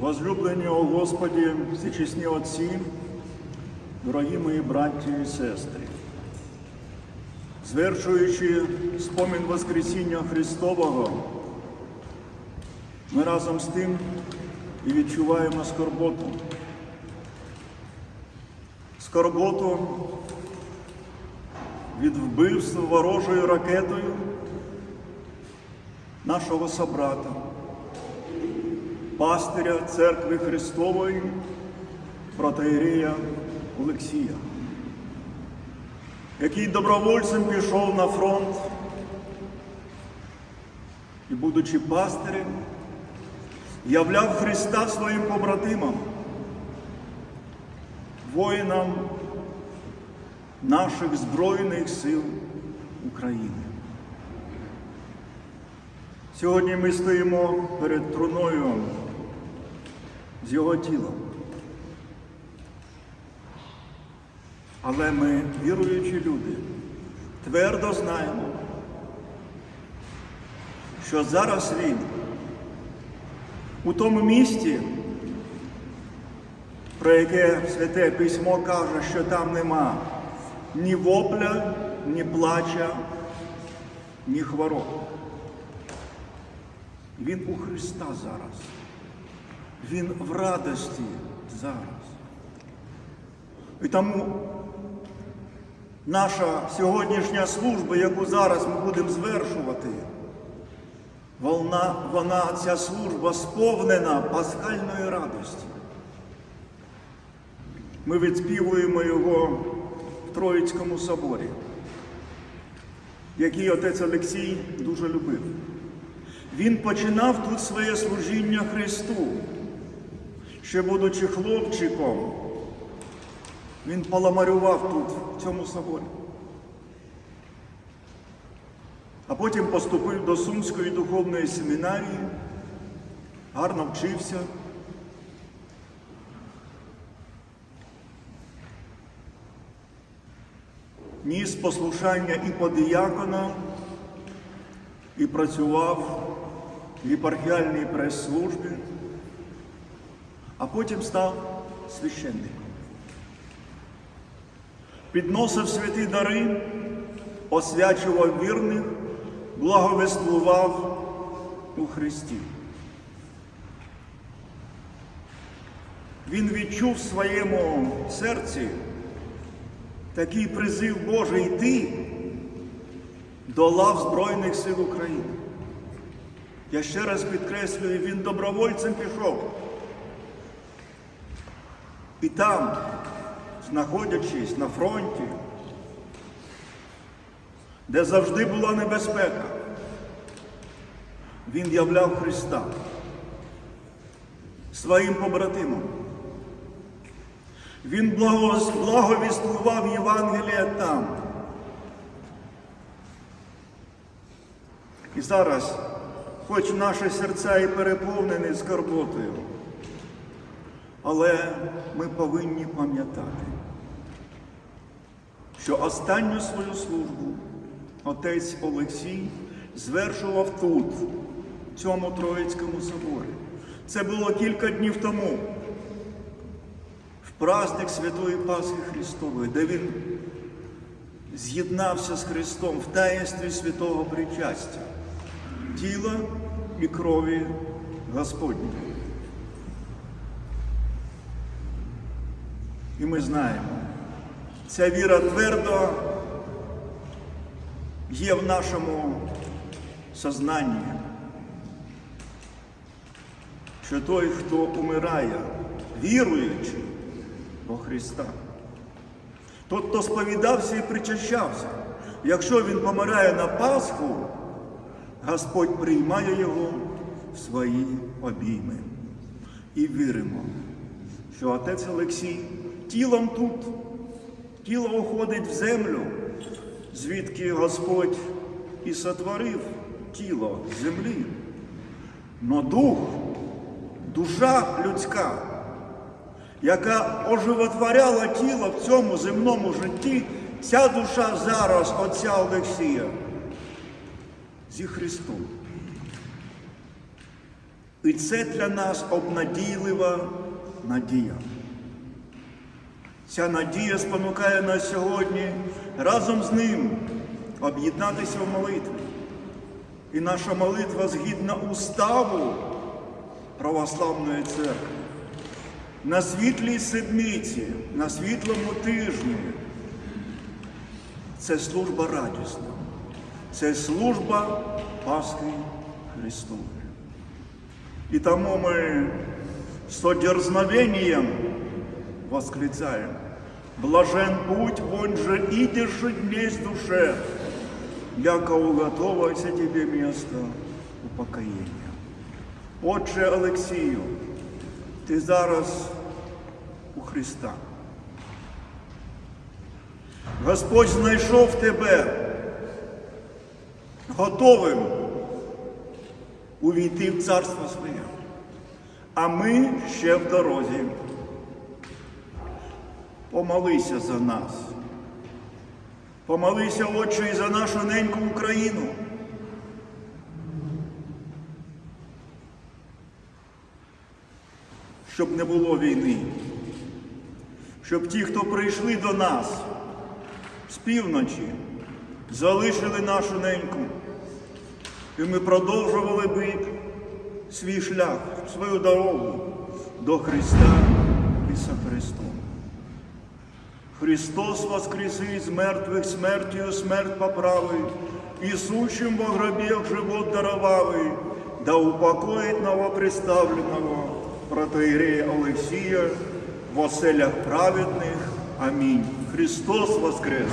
Возлюблені у Господі, всі чесні отці, дорогі мої браті і сестри, звершуючи спомін Воскресіння Христового, ми разом з тим і відчуваємо скорботу. Скорботу від вбивства ворожою ракетою нашого собрата, пастиря Церкви Христової, протеєрія Олексія, який добровольцем пішов на фронт і, будучи пастирем, являв Христа своїм побратимам, воїнам наших Збройних сил України. Сьогодні ми стоїмо перед труною з його тілом. Але ми, віруючі люди, твердо знаємо, що зараз він у тому місті, про яке Святе Письмо каже, що там нема ні вопля, ні плача, ні хвороб. Він у Христа зараз. Він в радості зараз. І тому наша сьогоднішня служба, яку зараз ми будемо звершувати, вона, вона ця служба сповнена пасхальної радості. Ми відспівуємо його в Троїцькому соборі, який отець Олексій дуже любив. Він починав тут своє служіння Христу. Ще будучи хлопчиком, він поламарював тут, в цьому соборі. А потім поступив до Сумської духовної семінарії, гарно вчився. Ніс послушання і подіякона, і працював єпархіальній прес-службі, а потім став священником. Підносив святі дари, освячував вірних, благовествував у Христі. Він відчув в своєму серці такий призив Божий йти до лав Збройних сил України. Я ще раз підкреслюю, він добровольцем пішов. І там, знаходячись на фронті, де завжди була небезпека, він являв Христа своїм побратимам. Він благовіствував Євангелія там. І зараз, хоч наші серця і переповнені скорботою, але ми повинні пам'ятати, що останню свою службу отець Олексій звершував тут, в цьому Троїцькому соборі. Це було кілька днів тому, в праздник Святої Пасхи Христової, де він з'єднався з Христом в таїнстві святого причастя, тіла і крові Господньої. І ми знаємо, ця віра твердо є в нашому сознанні, що той, хто умирає, віруючи во Христа, той, хто сповідався і причащався, якщо він помирає на Пасху, Господь приймає його в свої обійми. І віримо, що отець Олексій тілом тут, тіло уходить в землю, звідки Господь і сотворив тіло землі. Но дух, душа людська, яка оживотворяла тіло в цьому земному житті, ця душа зараз отця Олексія зі Христом. І це для нас обнадійлива надія. Ця надія спонукає нас сьогодні разом з ним об'єднатися в молитві. І наша молитва згідна уставу православної церкви. На світлій седмиці, на світлому тижні. Це служба радісна, це служба Пасхи Христової. И тому мы с одерзновением восклицаем. Блажен путь, вон же идешь днесь душе, яко уготовайся тебе место упокоєння. Отче Олексію, ти зараз у Христа. Господь знайшов тебе готовим увійти в царство своє. А ми ще в дорозі. Помолися за нас. Помолися, Отче, і за нашу неньку Україну. Щоб не було війни. Щоб ті, хто прийшли до нас з півночі, залишили нашу неньку. І ми продовжували би свій шлях, свою дорогу до Христа і со Христом. Христос воскресив з мертвих смертю смерть поправив, і сущим во гробах живот даровавий, да упокоїть новоприставленого протоірея Олексія в оселях праведних. Амінь. Христос воскрес!